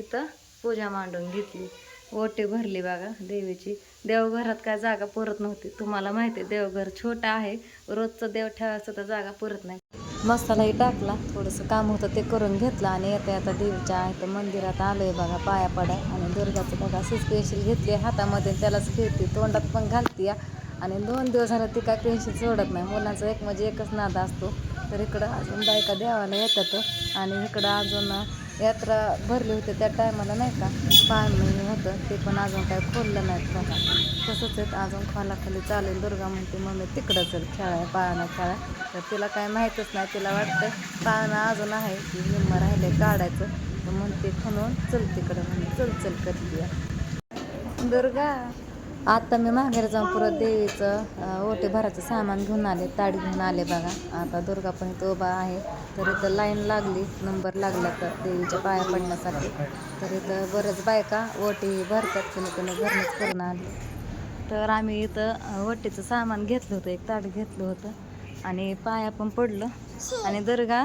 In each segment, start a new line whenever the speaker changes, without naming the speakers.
इथं पूजा मांडून घेतली. ओटे भरली बघा देवीची. देवघरात काय जागा पुरत नव्हती. तुम्हाला माहिती आहे देवघर छोटं आहे. रोजचं देव ठेवायचं तर जागा पुरत नाही. मसालाही टाकला. थोडंसं काम होतं ते करून घेतलं आणि येता येता देवीच्या इथं मंदिरात आलोय बघा पाया पडा. आणि दुर्गाचं बघा अशीच पेन्शिल घेतली हातामध्ये. त्यालाच खेळते तोंडात पण घालते या. आणि दोन दिवस झालं ती काय पेन्शिल सोडत नाही. मुलांचा एक म्हणजे एकच नाद असतो. तर इकडं अजून बायका देवाला येतात. आणि इकडं अजून यात्रा भरली होती त्या टायमाला नाही का? पाणी होतं ते पण अजून काय खोललं नाहीत बघा. तसंच आहेत अजून खोलाखाली चालेल दुर्गा म्हणते मम्मी तिकडं चल खेळाय पाळणा खेळाय तर तिला काय माहीतच नाही तिला वाटतं पाळणं अजून आहे की निम्म राहिले काढायचं. तर म्हणते खणून चल तिकडं म्हणजे चल चल करते दुर्गा आता मी माघारी जाऊन परत देवीचं ओटे भराचं सामान घेऊन आले ताट घेऊन आले बघा. आता दुर्गा पण इथं उभा आहे. तर इथं लाईन लागली नंबर लागला तर देवीच्या पाया पडण्यासाठी. तर इथं बरंच बायका ओटी भरतात कुणी कुणी भरणंच करून आले. तर आम्ही इथं अं, ओटीचं सामान घेतलं होतं एक ताट घेतलं होतं. आणि पाया पण पडलं. आणि दुर्गा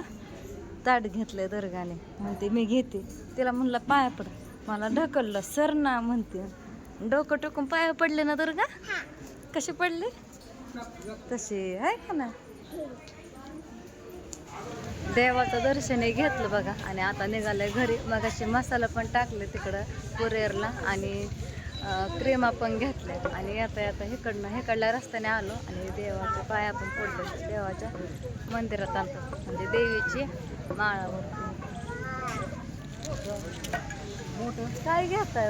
ताट घेतलं दर्गाने. म्हणते मी घेते. तिला म्हणलं पाया पड. मला ढकललं सर ना म्हणते. डोकं टोकून पाया पडले ना दुर्गा? कसे पडले? तसे आहे का ना? देवाचं दर्शनही घेतलं बघा. आणि आता निघालंय घरी. मग अशी मसाला पण टाकले तिकडं कुरिअरला आणि क्रीमा पण घेतल्या. आणि येता येता इकडनं इकडल्या रस्त्याने आलो आणि देवाच्या पाया पण पडलो. देवाच्या मंदिरात आलो म्हणजे देवीची माळावर काय घेताय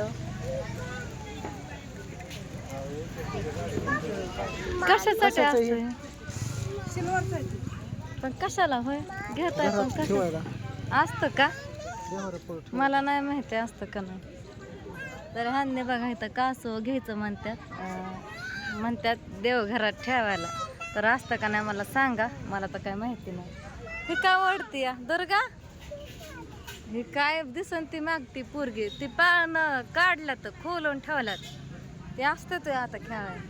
कशासाठी असतंय? पण कशाला होय? घेताय पण कशा असतं का? मला नाही माहिती असतं का नाही. तर ह्यांनी बघा इथं कासव घ्यायचं म्हणतात अं, म्हणतात देवघरात ठेवायला. तर असतं का नाही मला सांगा. मला तर काय माहिती नाही. ही काय वाढते या? दुर्गा? ही काय दिसन ती मागती पोरगी? ती पाळणं काढल्यात खोलून ठेवल्यात. ते असतं ते आता खेळायला.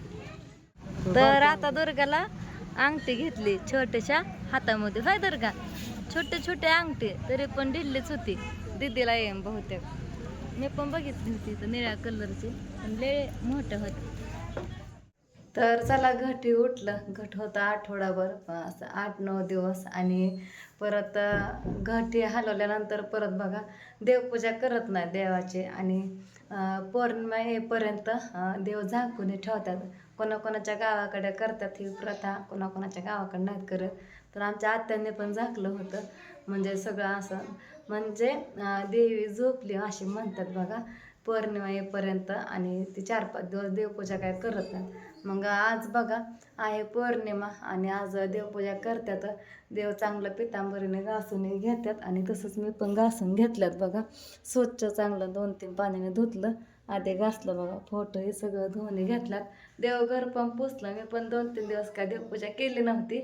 तर आता दुर्गाला अंगठी घेतली छोट्याशा हातामध्ये. होय दुर्गा? छोटे छोटे अंगठी. तरी पण ढिल्लीच होती. दीदीला येईन बहुतेक. मी पण बघितली होती तर निळ्या कलरची. पण लय मोठं होते. तर चला घटी उठलं. घट होता आठवडाभर. असं आठ नऊ दिवस. आणि परत घटी हलवल्यानंतर परत बघा देवपूजा करत नाही देवाची. आणि पौर्णिमा येईपर्यंत देव झाकून ठेवतात. कोणाकोणाच्या गावाकडे करतात ही प्रथा कोणाकोणाच्या गावाकडे नाहीत करत. तर आमच्या आत्यांनी पण झाकलं होतं. म्हणजे सगळं असं. म्हणजे देवी झोपली अशी म्हणतात बघा. पौर्णिमा येईपर्यंत आणि ती चार पाच दिवस देवपूजा काय करत नाहीत. मग आज बघा आहे पौर्णिमा आणि आज देवपूजा करतात. देव चांगलं पितांबरीने घासून घेतात आणि तसंच मी पण घासून घेतल्यात बघा. स्वच्छ चांगलं दोन तीन पाण्याने धुतलं आधी घासलं बघा फोटो हे सगळं धुवून घेतल्यात. देवघर पण पुसलं मी पण दोन तीन दिवस काय देवपूजा केली नव्हती.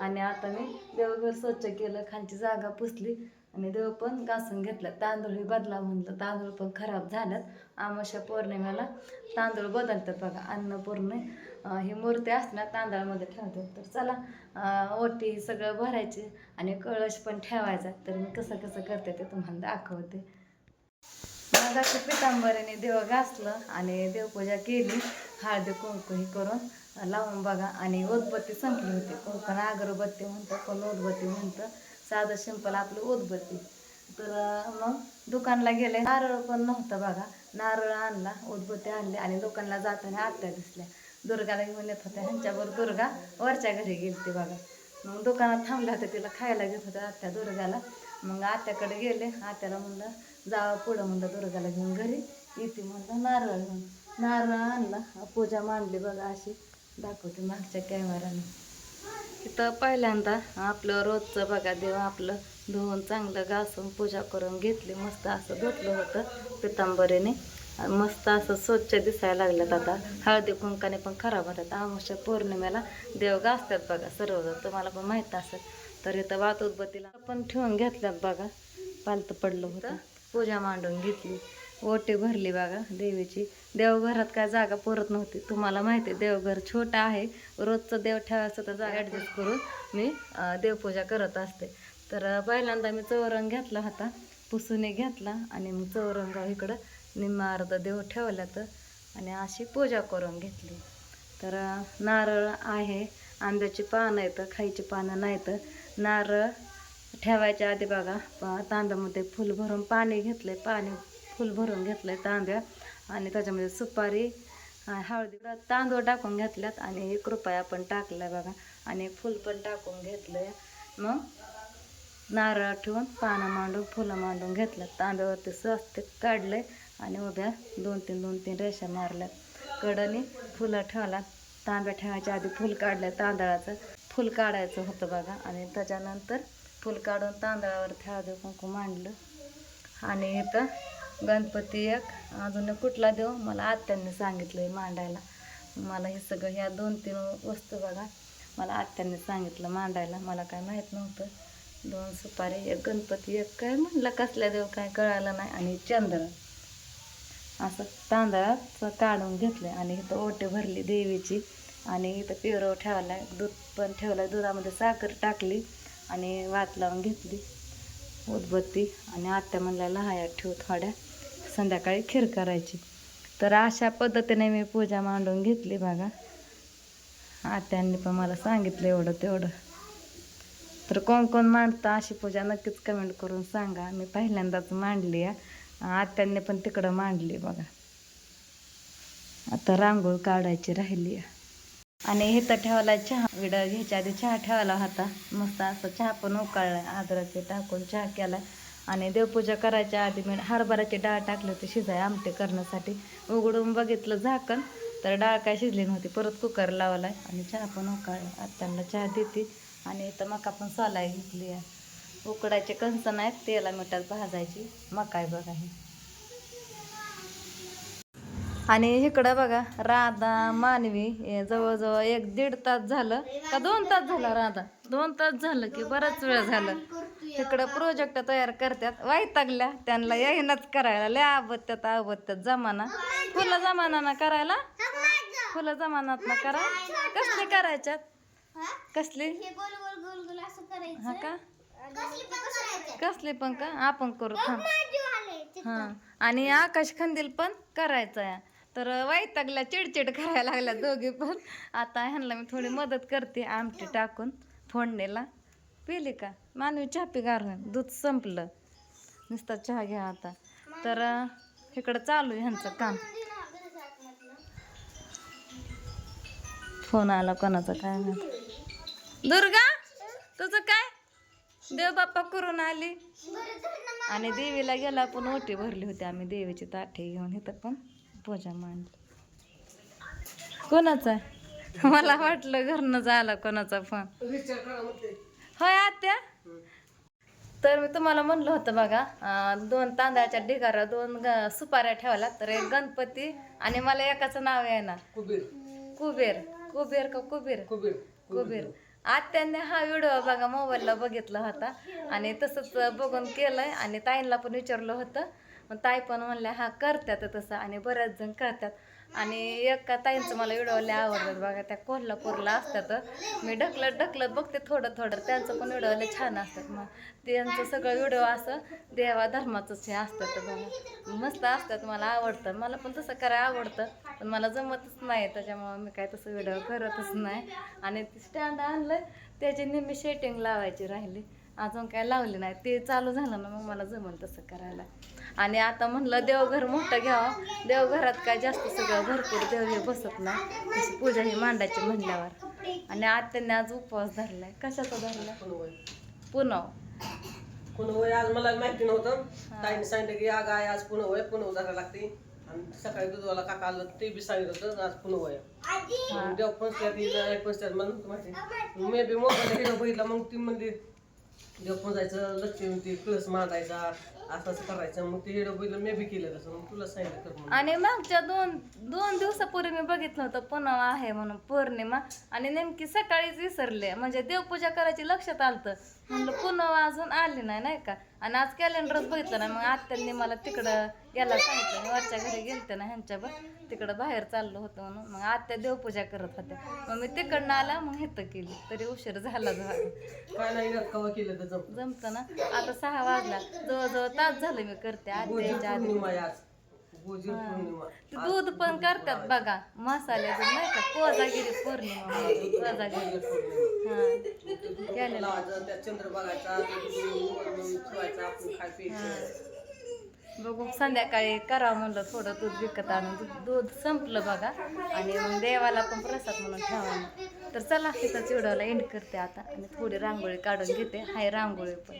आणि आता मी देवघर स्वच्छ केलं खालची जागा पुसली. आणि देव पण घासून घेतलं. तांदूळ बदला म्हणलं. तांदूळ पण खराब झालं आमाशा पौर्णिमेला तांदूळ बदलतात बघा. अन्नपूर्ण ही मूर्ती असणार तांदळामध्ये ठेवतात. तर चला ओटी सगळं भरायचे आणि कळश पण ठेवायचा. तर मी कसं कसं करते ते तुम्हाला दाखवते. मगाशी पितांबरीने देव घासलं आणि देवपूजा केली. हळदी कुंकू ही करून लावून बघा. आणि उदबत्ती संपली होती. कोण कोण अगरबत्ती म्हणतं कोण उदबत्ती म्हणतं साधं सिंपल आपलं उदबत्ती तर मग दुकानला गेले. नारळ पण नव्हतं बघा. नारळ आणला उदबत्ती आणली. आणि दुकानला जाताना आत्या दिसल्या. दुर्गाला घेऊन येत होत्या ह्यांच्यावर दुर्गा वरच्या घरी गेली बघा. मग दुकानात थांबल्या होत्या तिला खायला घेत होत्या आत्या दुर्गाला. मग आत्याकडे गेले. आत्याला म्हणलं जावं पुढं म्हणलं दुर्गाला घेऊन घरी. येते म्हणलं नारळ घेऊन नारळ आणला. पूजा मांडली बघा अशी. दाखवते मागच्या कॅमेराने इथं पहिल्यांदा आपलं रोजचं बघा देव आपलं धुवून चांगलं घासून पूजा करून घेतली. मस्त असं धुतलं होतं पितांबरीने. मस्त असं स्वच्छ दिसायला लागल्यात आता. हळदी कुंकाने पण खराब होतात. आमच्या पौर्णिमेला देव घासतात बघा सर्व तुम्हाला पण माहीत असेल. तर इथं वात उदबत्तीला पण ठेवून घेतल्यात बघा. पालतं पडलं होतं. पूजा मांडून घेतली. ओटी भरली बघा देवीची. देवघरात काय जागा पुरत नव्हती. तुम्हाला माहिती आहे देवघर छोटं आहे. रोजचं देव ठेवायचं तर जागा ॲडजस्ट करून मी देवपूजा करत असते. तर पहिल्यांदा मी चौरंग घेतला होता. पुसूने घेतला आणि मग चौरंगाव इकडं निम्मा अर्धा देव ठेवला तर आणि अशी पूजा करून घेतली. तर नारळ आहे आंब्याची पानं आहेत खायची पानं नाहीत. नारळ ठेवायच्या आधी बघा प- तांब्यामध्ये फुल भरून पाणी घेतलंय. पाणी फुल भरून घेतलंय तांब्या आणि त्याच्यामध्ये सुपारी हळदी तांदूळ टाकून घेतल्यात आणि एक रुपया पण टाकलाय बघा. आणि फुल पण टाकून घेतलंय. मग नारळ ठेवून पानं मांडून फुलं मांडून घेतल्यात. तांदळावरती स्वस्त काढले आणि उभ्या दोन तीन दोन तीन रेषा मारल्यात. कडनी फुलं ठेवला तांब्या ठेवायच्या आधी फुल काढलं तांदळाचं. फुल काढायचं होतं बघा. आणि त्याच्यानंतर फुल काढून तांदळावर हळदी कुंकू मांडलं. आणि इथं गणपती एक. अजून कुठला देव मला आत्यांनी सांगितलं मांडायला. मला हे सगळं ह्या दोन तीन वस्तू बघा. मला आत्यांनी सांगितलं मांडायला. मला काय माहीत नव्हतं. दोन सुपारी एक गणपती एक काय म्हणलं? कसल्या देव काय कळालं नाही. आणि चंद्र. असं तांदळाचं काढून घेतलं आणि इथं ओटे भरली देवीची. आणि इथं पिवरं ठेवला दूध पण ठेवलं दुधामध्ये साखर टाकली आणि वात लावून घेतली. उदबत्ती आणि आत्या म्हणल्या लहाया ठेवू थोड्या. संध्याकाळी खीर करायची. तर अशा पद्धतीने मी पूजा मांडून घेतली बघा. आत्यांनी पण मला सांगितलं एवढं तेवढं. तर कोण कोण मांडतं अशी पूजा नक्कीच कमेंट करून सांगा. मी पहिल्यांदाच मांडली आहे. आत्यांनी पण तिकडं मांडली बघा. आता रांगोळ काढायची राहिली आहे. आणि हे तर ठेवायला चहा. विड घ्यायच्या आधी चहा ठेवायला होता. मस्त असं चहा पण उकळला. आदराचे टाकून चहा केला आणि देवपूजा करायच्या आधी मी हरभऱ्याची डाळ टाकली होती शिजाय आमटे करण्यासाठी. उघडून बघितलं झाकण तर डाळ काय शिजली नव्हती. परत कुकर लावलाय आणि चहा पण उकळला. आत्यांना चहा देते. आणि इथं मका पण सोलाय घेतली आहे. उकडायचे कंस नाहीत तेला मिठात भाजायची मकाय बघा ही. आणि इकडं बघा राधा मानवी जवळजवळ एक दीड तास झालं. का दोन तास झाला राधा? दोन तास झालं की बराच वेळ झालं. इकडं प्रोजेक्ट तयार करतात. वैतागल्या. त्यांना येईनच करायला लय आबत्त्यात आबत्त्यात जमाना. फुलं जमाना ना करायला? फुलं जमानात ना करा. कसली करायच्यात? कसली? हा का? कसली पण का? आपण करू हा. आणि आकाश खंदील पण करायचं आहे तर वैतागल्या चिडचिड करायला लागल्या दोघी पण. आता ह्यांना मी थोडी मदत करते आमटी टाकून फोडणीला. पिली का? मानवी चहा पी गारून दूध संपलं. नुसता चहा घ्या आता. तर इकडं चालू आहे ह्यांचं काम. फोन आला कोणाचा काय माहीत. दुर्गा तुझं काय? देव बाप्पा करून आली. आणि देवीला गेला पण ओटी भरली होती. आम्ही देवीची ताठी घेऊन इथं पण. पूजा मांडली. कोणाचा मला वाटलं घरनं झाला कोणाचा फोन होय आत्या? तर मी तुम्हाला म्हणलं होतं बघा दोन तांदळाच्या ढिगारा दोन सुपाऱ्या ठेवल्या तर एक गणपती आणि मला एकाचं नाव आहे ना.
कुबीर.
कुबेर. कुबेर का कुबेर?
कुबीर.
कुबेर. आत्याने हा व्हिडिओ बघा मोबाईलला बघितला होता. आणि तसंच बघून केलंय आणि ताईंना पण विचारलं होतं. मग ताई पण म्हणल्या हा करतात तसं. आणि बऱ्याच जण करतात आणि एका ताईंचं मला व्हिडिओ लय आवडतात बघा त्या कोल्हापूरला असतात. मी ढकलत ढकलत बघते थोडं थोडं. त्यांचं पण व्हिडिओ लय छान असतात मग. त्यांचं सगळं व्हिडिओ असं देवा धर्माचंच हे असतात बघा. मस्त असतात मला आवडतं. मला पण तसं करायला आवडतं. पण मला जमतच नाही त्याच्यामुळं मी काय तसं व्हिडिओ करतच नाही. आणि स्टँड आणलं त्याची नेहमी शेटिंग लावायची राहिली. अजून काय लावली नाही. ते चालू झालं ना मग मला जमल तसं करायला. आणि आता म्हणलं देवघर मोठं घ्यावं. देवघरात काय जास्त सगळं भरपूर देव हे बसत नाही. तशी पूजा ही मांडायची म्हणल्यावर. आणि आत्याने आज उपवास धरलाय. कशाचा धरलाय? पुनव.
कोण वय आज मला माहिती नव्हतं. ताईने सांगितलं की अगं आहे आज पुन्हा वय पुन्हा जायला लागते. आणि सकाळी दुधवाला काका आलं ते बी सांगितलं होतं आज पुन्हा वय देव मला नव्हतं माहिती मी बी मोबाईल बघितला मग ती म्हणली देव पोचायचं लक्ष्मी ती तुळस मांडायचा असं असं करायचं मग ते हिरो मी बी केलं तसं. मग तुला सांगितलं कर म्हणून.
आणि मागच्या दोन दोन दिवसापूर्वी मी बघितलं होतं पुनव आहे म्हणून पौर्णिमा. आणि नेमकी सकाळीच विसरले. म्हणजे देवपूजा करायची लक्षात आलतं. म्हणलं पुनव अजून आली नाही नाही का? आणि आज कॅलेंडरच बघितलं नाही मग आत्यांनी मला तिकडं याला सांगितलं वरच्या घरी गेलते ना ह्यांच्यावर तिकडं बाहेर चाललो होतो म्हणून मग आत्या देवपूजा करत होत्या मग मी तिकडनं आला मग हिथं केली तरी उशीर झाला
तर जमतं
ना आता सहा वाजला जवळजवळ तास झालं मी करते आत्याच्या आधी ते दूध पण करतात बघा मसाल्याचं नाही का कोजागिरी पौर्णिमा कोजागिरी हा केलेलं
चंद्र बघायचा ठेवायचा आपण खाय प्यायचं
बघू संध्याकाळी करावं म्हणलं थोडं दूध विकत आणून. दूध- दूध संपलं बघा. आणि मग देवाला पण प्रसाद म्हणून ठेवा तर चला तिथं चिवडाला एंड करते आता. आणि थोडी रांगोळी काढून घेते. हाय रांगोळी पण.